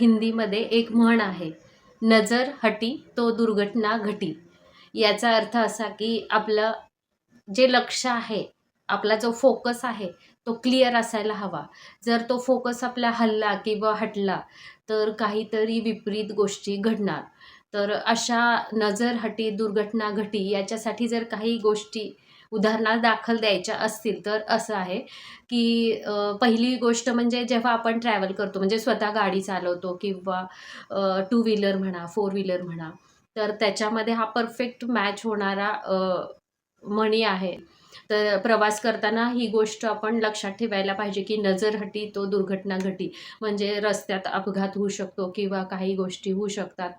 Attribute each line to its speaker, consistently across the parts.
Speaker 1: हिंदीमध्ये एक म्हण आहे नजर हटी तो दुर्घटना घटी. याचा अर्थ असा की आपलं जे लक्ष आहे आपला जो फोकस आहे तो क्लिअर असायला हवा. जर तो फोकस आपला हल्ला किंवा हटला तर काहीतरी विपरीत गोष्टी घडणार. तर अशा नजर हटी दुर्घटना घटी याच्यासाठी जर काही गोष्टी उदाहरणार्थ दाखल द्यायच्या असतील तर असं आहे की पहिली गोष्ट म्हणजे जेव्हा आपण ट्रॅव्हल करतो म्हणजे स्वतः गाडी चालवतो किंवा टू व्हीलर म्हणा फोर व्हीलर म्हणा तर त्याच्यामध्ये हा परफेक्ट मॅच होणारा म्हणी आहे. तर प्रवास करताना ही गोष्ट आपण लक्षात ठेवायला पाहिजे की नजर हटी तो दुर्घटना घटी. म्हणजे रस्त्यात अपघात होऊ शकतो किंवा काही गोष्टी होऊ शकतात.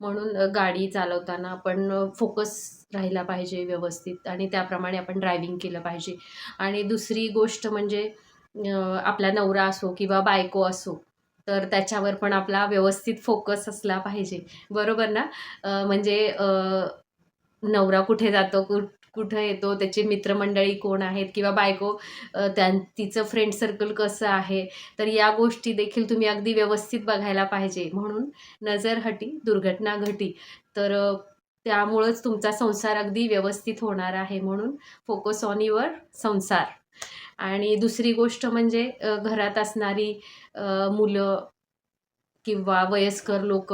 Speaker 1: म्हणून गाडी चालवताना आपण फोकस राहिला पाहिजे व्यवस्थित आणि त्याप्रमाणे आपण ड्रायव्हिंग केलं पाहिजे. आणि दुसरी गोष्ट म्हणजे आपला नवरा असो किंवा बायको असो तर त्याच्यावर पण आपला व्यवस्थित फोकस असला पाहिजे. बरोबर ना? म्हणजे नवरा कुठे जातो कुठ कुठं येतो त्याची मित्रमंडळी कोण आहेत किंवा बायको त्यां तिचं फ्रेंड सर्कल कसं आहे? तर या गोष्टी देखील तुम्ही अगदी व्यवस्थित बघायला पाहिजे. म्हणून नजर हटी दुर्घटना घटी. तर त्यामुळंच तुमचा संसार अगदी व्यवस्थित होणार आहे. म्हणून फोकस ऑन युअर संसार. आणि दुसरी गोष्ट म्हणजे घरात असणारी मुलं किंवा वयस्कर लोक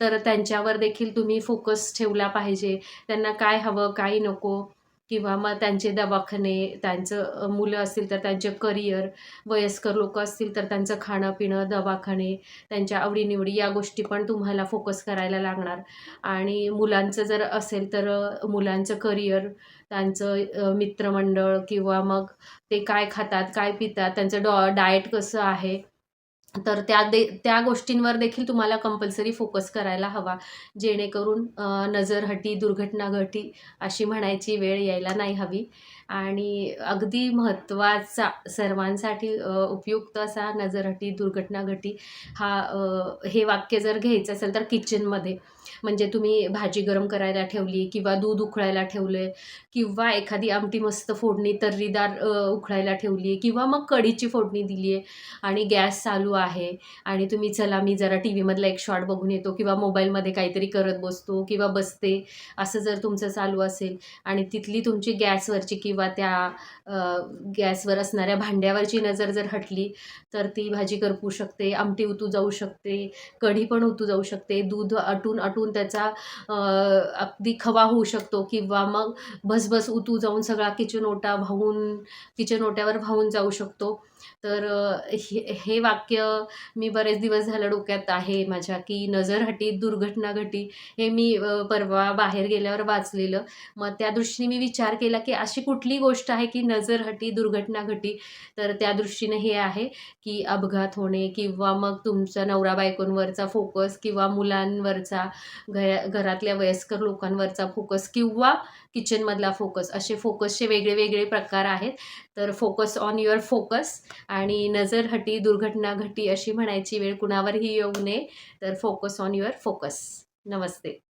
Speaker 1: तर त्यांच्यावर देखील तुम्ही फोकस ठेवला पाहिजे. त्यांना काय हवं काय नको किंवा मग त्यांचे दवाखाने त्यांचं मुलं असतील तर त्यांचे करिअर वयस्कर लोक असतील तर त्यांचं खाणं पिणं दवाखाने त्यांच्या आवडीनिवडी या गोष्टी पण तुम्हाला फोकस करायला लागणार. आणि मुलांचं जर असेल तर मुलांचं करिअर त्यांचं मित्रमंडळ किंवा मग ते काय खातात काय पितात त्यांचं डॉ डाएट कसं आहे तर त्या दे त्या गोष्टींवर देखील तुम्हाला कंपल्सरी फोकस करायला हवा. जेणेकरून नजरहटी दुर्घटना घटी अशी म्हणायची वेळ यायला नाही हवी. आणि अगदी महत्त्वाचा सर्वांसाठी उपयुक्त असा नजर हटी दुर्घटना घटी हा हे वाक्य जर घ्यायचं असेल तर किचनमध्ये. म्हणजे तुम्ही भाजी गरम करायला ठेवली किंवा दूध उकळायला ठेवले किंवा एखादी आमटी मस्त फोडणी तर्रीदार उकळायला ठेवली आहे किंवा मग कढीची फोडणी दिली आहे आणि गॅस चालू आहे आणि तुम्ही चला मी जरा टी व्हीमधला एक शॉट बघून येतो किंवा मोबाईलमध्ये काहीतरी करत बसतो किंवा बसते असं जर तुमचं चालू असेल आणि तिथली तुमची गॅसवरची किंवा किंवा त्या गॅसवर असणाऱ्या भांड्यावरची नजर जर हटली तर ती भाजी करपू शकते आमटी उतू जाऊ शकते कढी पण उतू जाऊ शकते दूध आटून आटून त्याचा अगदी खवा होऊ शकतो किंवा मग भसभस उतू जाऊन सगळा किचन ओटा वाहून किचन ओट्यावर वाहून जाऊ शकतो. तर हे हे वाक्य मी बरेच दिवस झालं डोक्यात आहे माझ्या की नजर हटी दुर्घटना घटी हे मी परवा बाहेर गेल्यावर वाचलेलं. मग त्या दृष्टीने मी विचार केला की अशी कुठली गोष्ट आहे की नजर हटी दुर्घटना घटी तर त्या दृष्टीने हे आहे की अपघात होणे किंवा मग तुमचा नवरा बायकोंवरचा फोकस किंवा मुलांवरचा घरातल्या वयस्कर लोकांवरचा फोकस किंवा किचनमधला फोकस असे फोकसचे वेगळे वेगळे प्रकार आहेत. तर फोकस ऑन युअर फोकस आणि नजर हटी दुर्घटना घटी अशी म्हणायची वेळ कुणावरही येऊ नये. तर focus on your focus Namaste.